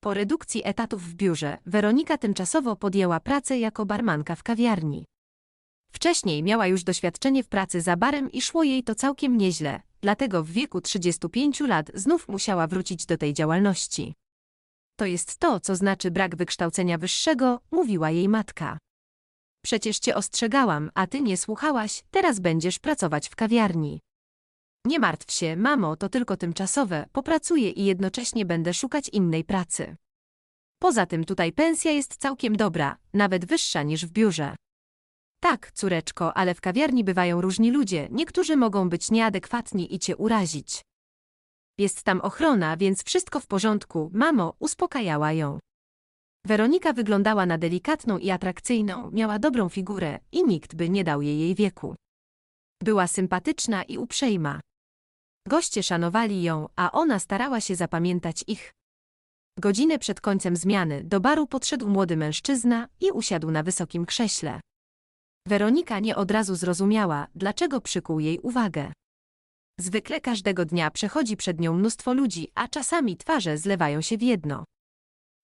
Po redukcji etatów w biurze, Weronika tymczasowo podjęła pracę jako barmanka w kawiarni. Wcześniej miała już doświadczenie w pracy za barem i szło jej to całkiem nieźle, dlatego w wieku 35 lat znów musiała wrócić do tej działalności. To jest to, co znaczy brak wykształcenia wyższego, mówiła jej matka. Przecież cię ostrzegałam, a ty nie słuchałaś, teraz będziesz pracować w kawiarni. Nie martw się, mamo, to tylko tymczasowe, popracuję i jednocześnie będę szukać innej pracy. Poza tym tutaj pensja jest całkiem dobra, nawet wyższa niż w biurze. Tak, córeczko, ale w kawiarni bywają różni ludzie, niektórzy mogą być nieadekwatni i cię urazić. Jest tam ochrona, więc wszystko w porządku, mamo, uspokajała ją. Weronika wyglądała na delikatną i atrakcyjną, miała dobrą figurę i nikt by nie dał jej jej wieku. Była sympatyczna i uprzejma. Goście szanowali ją, a ona starała się zapamiętać ich. Godzinę przed końcem zmiany do baru podszedł młody mężczyzna i usiadł na wysokim krześle. Weronika nie od razu zrozumiała, dlaczego przykuł jej uwagę. Zwykle każdego dnia przechodzi przed nią mnóstwo ludzi, a czasami twarze zlewają się w jedno.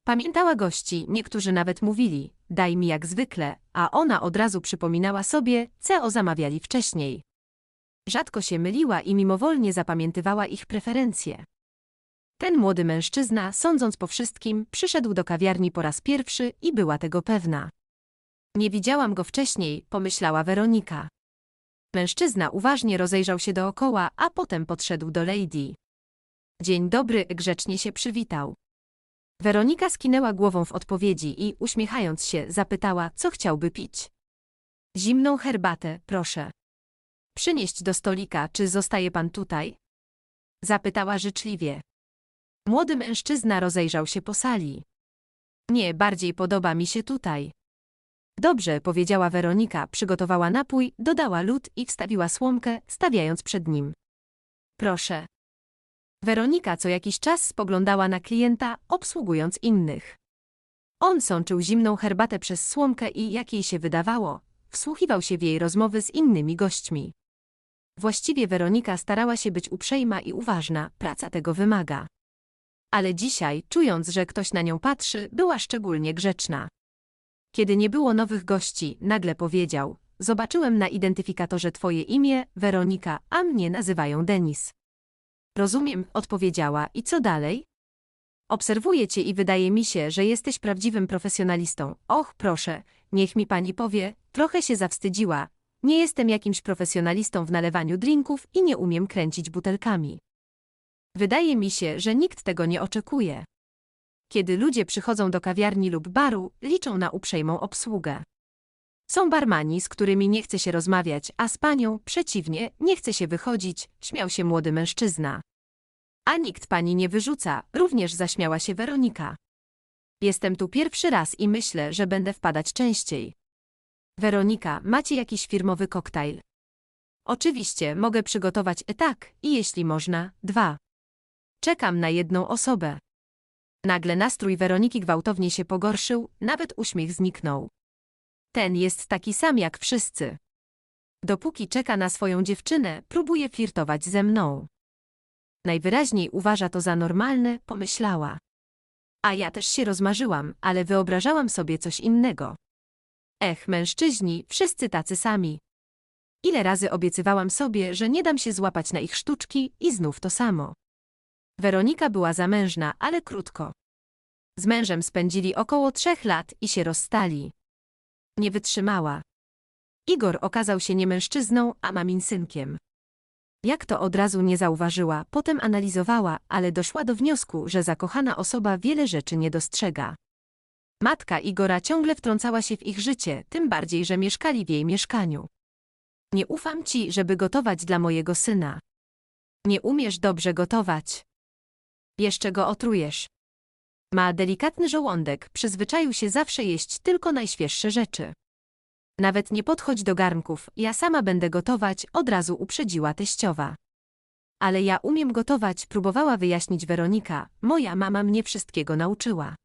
Pamiętała gości, niektórzy nawet mówili, daj mi jak zwykle, a ona od razu przypominała sobie, co zamawiali wcześniej. Rzadko się myliła i mimowolnie zapamiętywała ich preferencje. Ten młody mężczyzna, sądząc po wszystkim, przyszedł do kawiarni po raz pierwszy i była tego pewna. Nie widziałam go wcześniej, pomyślała Weronika. Mężczyzna uważnie rozejrzał się dookoła, a potem podszedł do Lady. Dzień dobry, grzecznie się przywitał. Weronika skinęła głową w odpowiedzi i, uśmiechając się, zapytała, co chciałby pić. Zimną herbatę, proszę. Przynieść do stolika, czy zostaje pan tutaj? Zapytała życzliwie. Młody mężczyzna rozejrzał się po sali. Nie, bardziej podoba mi się tutaj. Dobrze, powiedziała Weronika, przygotowała napój, dodała lód i wstawiła słomkę, stawiając przed nim. Proszę. Weronika co jakiś czas spoglądała na klienta, obsługując innych. On sączył zimną herbatę przez słomkę i, jak jej się wydawało, wsłuchiwał się w jej rozmowy z innymi gośćmi. Właściwie Weronika starała się być uprzejma i uważna, praca tego wymaga. Ale dzisiaj, czując, że ktoś na nią patrzy, była szczególnie grzeczna. Kiedy nie było nowych gości, nagle powiedział: Zobaczyłem na identyfikatorze twoje imię, Weronika, a mnie nazywają Denis. Rozumiem, odpowiedziała, i co dalej? Obserwuję cię i wydaje mi się, że jesteś prawdziwym profesjonalistą. Och, proszę, niech mi pani powie, trochę się zawstydziła. Nie jestem jakimś profesjonalistą w nalewaniu drinków i nie umiem kręcić butelkami. Wydaje mi się, że nikt tego nie oczekuje. Kiedy ludzie przychodzą do kawiarni lub baru, liczą na uprzejmą obsługę. Są barmani, z którymi nie chce się rozmawiać, a z panią, przeciwnie, nie chce się wychodzić, śmiał się młody mężczyzna. A nikt pani nie wyrzuca, również zaśmiała się Weronika. Jestem tu pierwszy raz i myślę, że będę wpadać częściej. Weronika, macie jakiś firmowy koktajl? Oczywiście, mogę przygotować e tak, i jeśli można, dwa. Czekam na jedną osobę. Nagle nastrój Weroniki gwałtownie się pogorszył, nawet uśmiech zniknął. Ten jest taki sam jak wszyscy. Dopóki czeka na swoją dziewczynę, próbuje flirtować ze mną. Najwyraźniej uważa to za normalne, pomyślała. A ja też się rozmarzyłam, ale wyobrażałam sobie coś innego. Ech, mężczyźni, wszyscy tacy sami. Ile razy obiecywałam sobie, że nie dam się złapać na ich sztuczki i znów to samo. Weronika była zamężna, ale krótko. Z mężem spędzili około trzech lat i się rozstali. Nie wytrzymała. Igor okazał się nie mężczyzną, a mamin synkiem. Jak to od razu nie zauważyła, potem analizowała, ale doszła do wniosku, że zakochana osoba wiele rzeczy nie dostrzega. Matka Igora ciągle wtrącała się w ich życie, tym bardziej, że mieszkali w jej mieszkaniu. Nie ufam ci, żeby gotować dla mojego syna. Nie umiesz dobrze gotować. Jeszcze go otrujesz. Ma delikatny żołądek, przyzwyczaił się zawsze jeść tylko najświeższe rzeczy. Nawet nie podchodź do garnków, ja sama będę gotować, od razu uprzedziła teściowa. Ale ja umiem gotować, próbowała wyjaśnić Weronika, moja mama mnie wszystkiego nauczyła.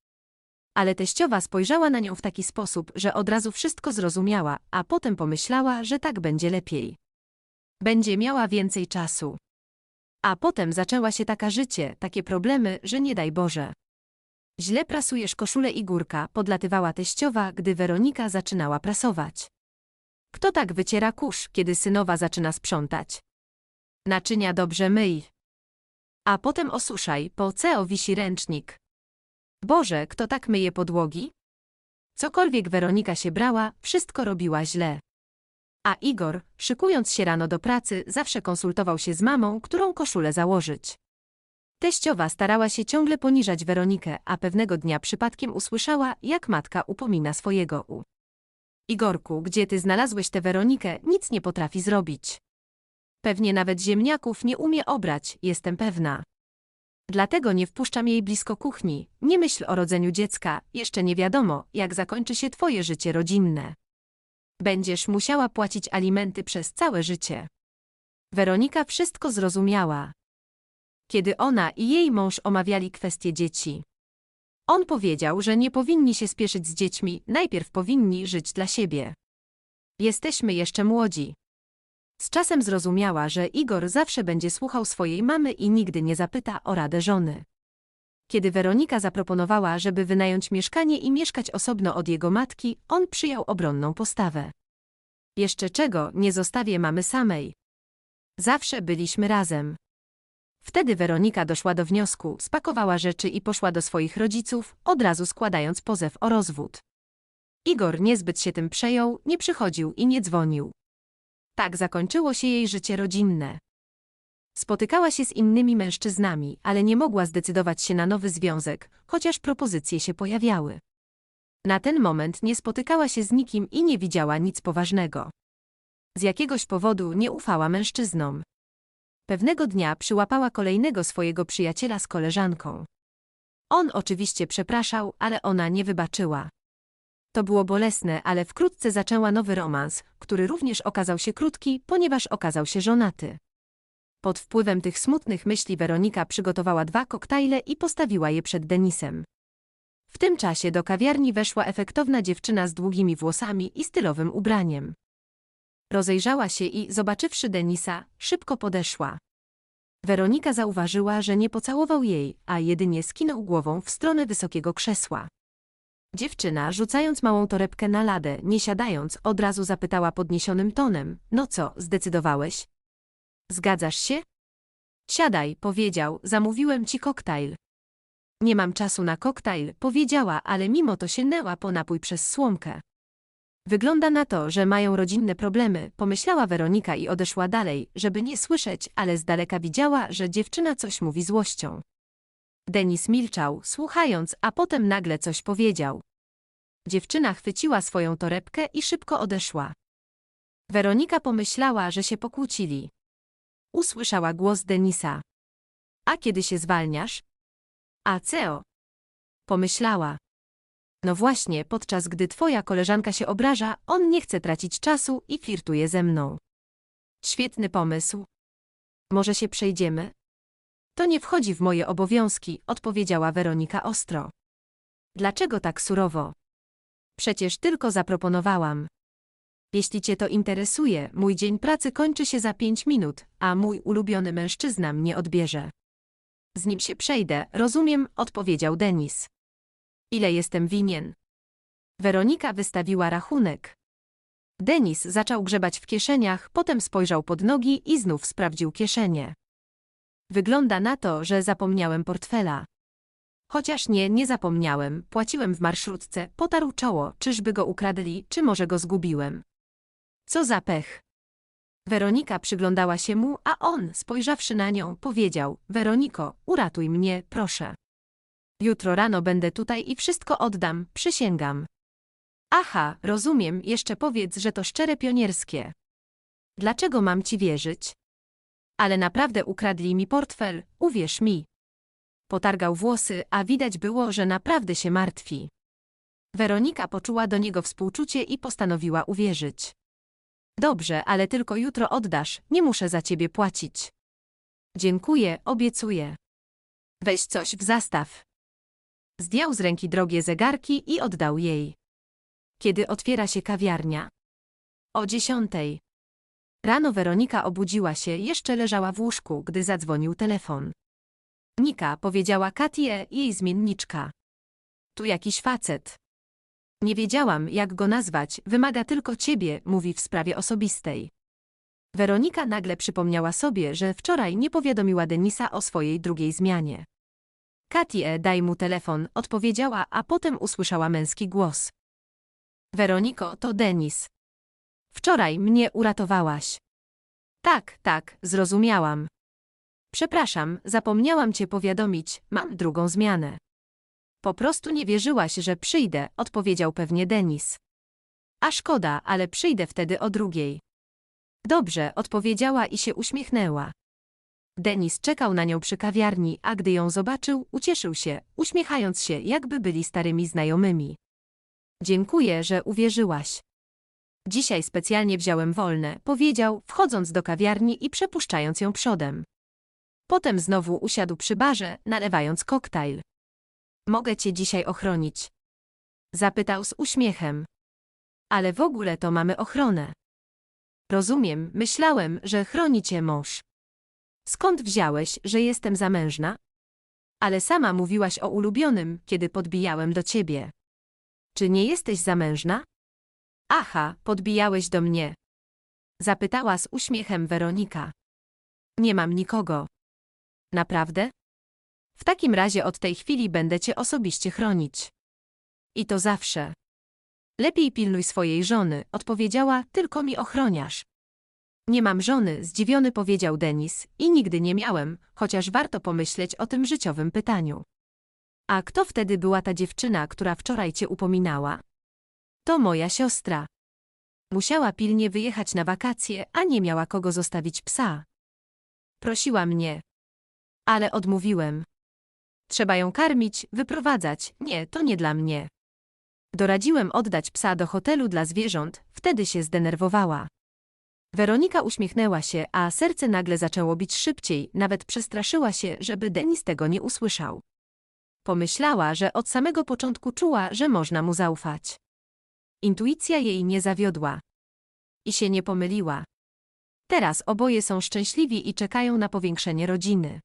Ale teściowa spojrzała na nią w taki sposób, że od razu wszystko zrozumiała, a potem pomyślała, że tak będzie lepiej. Będzie miała więcej czasu. A potem zaczęła się taka życie, takie problemy, że nie daj Boże. Źle prasujesz koszulę Igórka, podlatywała teściowa, gdy Weronika zaczynała prasować. Kto tak wyciera kurz, kiedy synowa zaczyna sprzątać? Naczynia dobrze myj. A potem osuszaj, po CEO wisi ręcznik. Boże, kto tak myje podłogi? Cokolwiek Weronika się brała, wszystko robiła źle. A Igor, szykując się rano do pracy, zawsze konsultował się z mamą, którą koszulę założyć. Teściowa starała się ciągle poniżać Weronikę, a pewnego dnia przypadkiem usłyszała, jak matka upomina swojego u. Igorku, gdzie ty znalazłeś tę Weronikę, nic nie potrafi zrobić. Pewnie nawet ziemniaków nie umie obrać, jestem pewna. Dlatego nie wpuszczam jej blisko kuchni, nie myśl o rodzeniu dziecka, jeszcze nie wiadomo, jak zakończy się twoje życie rodzinne. Będziesz musiała płacić alimenty przez całe życie. Weronika wszystko zrozumiała. Kiedy ona i jej mąż omawiali kwestie dzieci. On powiedział, że nie powinni się spieszyć z dziećmi, najpierw powinni żyć dla siebie. Jesteśmy jeszcze młodzi. Z czasem zrozumiała, że Igor zawsze będzie słuchał swojej mamy i nigdy nie zapyta o radę żony. Kiedy Weronika zaproponowała, żeby wynająć mieszkanie i mieszkać osobno od jego matki, on przyjął obronną postawę. Jeszcze czego, nie zostawię mamy samej. Zawsze byliśmy razem. Wtedy Weronika doszła do wniosku, spakowała rzeczy i poszła do swoich rodziców, od razu składając pozew o rozwód. Igor niezbyt się tym przejął, nie przychodził i nie dzwonił. Tak zakończyło się jej życie rodzinne. Spotykała się z innymi mężczyznami, ale nie mogła zdecydować się na nowy związek, chociaż propozycje się pojawiały. Na ten moment nie spotykała się z nikim i nie widziała nic poważnego. Z jakiegoś powodu nie ufała mężczyznom. Pewnego dnia przyłapała kolejnego swojego przyjaciela z koleżanką. On oczywiście przepraszał, ale ona nie wybaczyła. To było bolesne, ale wkrótce zaczęła nowy romans, który również okazał się krótki, ponieważ okazał się żonaty. Pod wpływem tych smutnych myśli Weronika przygotowała dwa koktajle i postawiła je przed Denisem. W tym czasie do kawiarni weszła efektowna dziewczyna z długimi włosami i stylowym ubraniem. Rozejrzała się i, zobaczywszy Denisa, szybko podeszła. Weronika zauważyła, że nie pocałował jej, a jedynie skinął głową w stronę wysokiego krzesła. Dziewczyna, rzucając małą torebkę na ladę, nie siadając, od razu zapytała podniesionym tonem: No co, zdecydowałeś? Zgadzasz się? Siadaj, powiedział, zamówiłem ci koktajl. Nie mam czasu na koktajl, powiedziała, ale mimo to sięgnęła po napój przez słomkę. Wygląda na to, że mają rodzinne problemy, pomyślała Weronika i odeszła dalej, żeby nie słyszeć, ale z daleka widziała, że dziewczyna coś mówi złością. Denis milczał, słuchając, a potem nagle coś powiedział. Dziewczyna chwyciła swoją torebkę i szybko odeszła. Weronika pomyślała, że się pokłócili. Usłyszała głos Denisa. A kiedy się zwalniasz? A CEO. Pomyślała. No właśnie, podczas gdy twoja koleżanka się obraża, on nie chce tracić czasu i flirtuje ze mną. Świetny pomysł. Może się przejdziemy? To nie wchodzi w moje obowiązki, odpowiedziała Weronika ostro. Dlaczego tak surowo? Przecież tylko zaproponowałam. Jeśli cię to interesuje, mój dzień pracy kończy się za pięć minut, a mój ulubiony mężczyzna mnie odbierze. Z nim się przejdę, rozumiem, odpowiedział Denis. Ile jestem winien? Weronika wystawiła rachunek. Denis zaczął grzebać w kieszeniach, potem spojrzał pod nogi i znów sprawdził kieszenie. Wygląda na to, że zapomniałem portfela. Chociaż nie, nie zapomniałem, płaciłem w marszrutce, potarł czoło, czyżby go ukradli, czy może go zgubiłem. Co za pech. Weronika przyglądała się mu, a on, spojrzawszy na nią, powiedział: Weroniko, uratuj mnie, proszę. Jutro rano będę tutaj i wszystko oddam, przysięgam. Aha, rozumiem, jeszcze powiedz, że to szczere pionierskie. Dlaczego mam ci wierzyć? Ale naprawdę ukradli mi portfel, uwierz mi. Potargał włosy, a widać było, że naprawdę się martwi. Weronika poczuła do niego współczucie i postanowiła uwierzyć. Dobrze, ale tylko jutro oddasz, nie muszę za ciebie płacić. Dziękuję, obiecuję. Weź coś w zastaw. Zdjął z ręki drogie zegarki i oddał jej. Kiedy otwiera się kawiarnia? O dziesiątej. Rano Weronika obudziła się, jeszcze leżała w łóżku, gdy zadzwonił telefon. Nika powiedziała Katie, jej zmienniczka. prostu jakiś facet. Nie wiedziałam, jak go nazwać, wymaga tylko ciebie, mówi w sprawie osobistej. Weronika nagle przypomniała sobie, że wczoraj nie powiadomiła Denisa o swojej drugiej zmianie. Katie, daj mu telefon, odpowiedziała, a potem usłyszała męski głos. Weroniko, to Denis. Wczoraj mnie uratowałaś. Tak, tak, zrozumiałam. Przepraszam, zapomniałam cię powiadomić, mam drugą zmianę. Po prostu nie wierzyłaś, że przyjdę, odpowiedział pewnie Denis. A szkoda, ale przyjdę wtedy o drugiej. Dobrze, odpowiedziała i się uśmiechnęła. Denis czekał na nią przy kawiarni, a gdy ją zobaczył, ucieszył się, uśmiechając się, jakby byli starymi znajomymi. Dziękuję, że uwierzyłaś. Dzisiaj specjalnie wziąłem wolne, powiedział, wchodząc do kawiarni i przepuszczając ją przodem. Potem znowu usiadł przy barze, nalewając koktajl. Mogę cię dzisiaj ochronić? Zapytał z uśmiechem. Ale w ogóle to mamy ochronę. Rozumiem, myślałem, że chroni cię mąż. Skąd wziąłeś, że jestem zamężna? Ale sama mówiłaś o ulubionym, kiedy podbijałem do ciebie. Czy nie jesteś zamężna? Aha, podbijałeś do mnie. Zapytała z uśmiechem Weronika. Nie mam nikogo. Naprawdę? W takim razie od tej chwili będę cię osobiście chronić. I to zawsze. Lepiej pilnuj swojej żony, odpowiedziała, tylko mi ochroniasz. Nie mam żony, zdziwiony powiedział Denis, i nigdy nie miałem, chociaż warto pomyśleć o tym życiowym pytaniu. A kto wtedy była ta dziewczyna, która wczoraj cię upominała? To moja siostra. Musiała pilnie wyjechać na wakacje, a nie miała kogo zostawić psa. Prosiła mnie. Ale odmówiłem. Trzeba ją karmić, wyprowadzać, nie, to nie dla mnie. Doradziłem oddać psa do hotelu dla zwierząt, wtedy się zdenerwowała. Weronika uśmiechnęła się, a serce nagle zaczęło bić szybciej, nawet przestraszyła się, żeby Denis tego nie usłyszał. Pomyślała, że od samego początku czuła, że można mu zaufać. Intuicja jej nie zawiodła. I się nie pomyliła. Teraz oboje są szczęśliwi i czekają na powiększenie rodziny.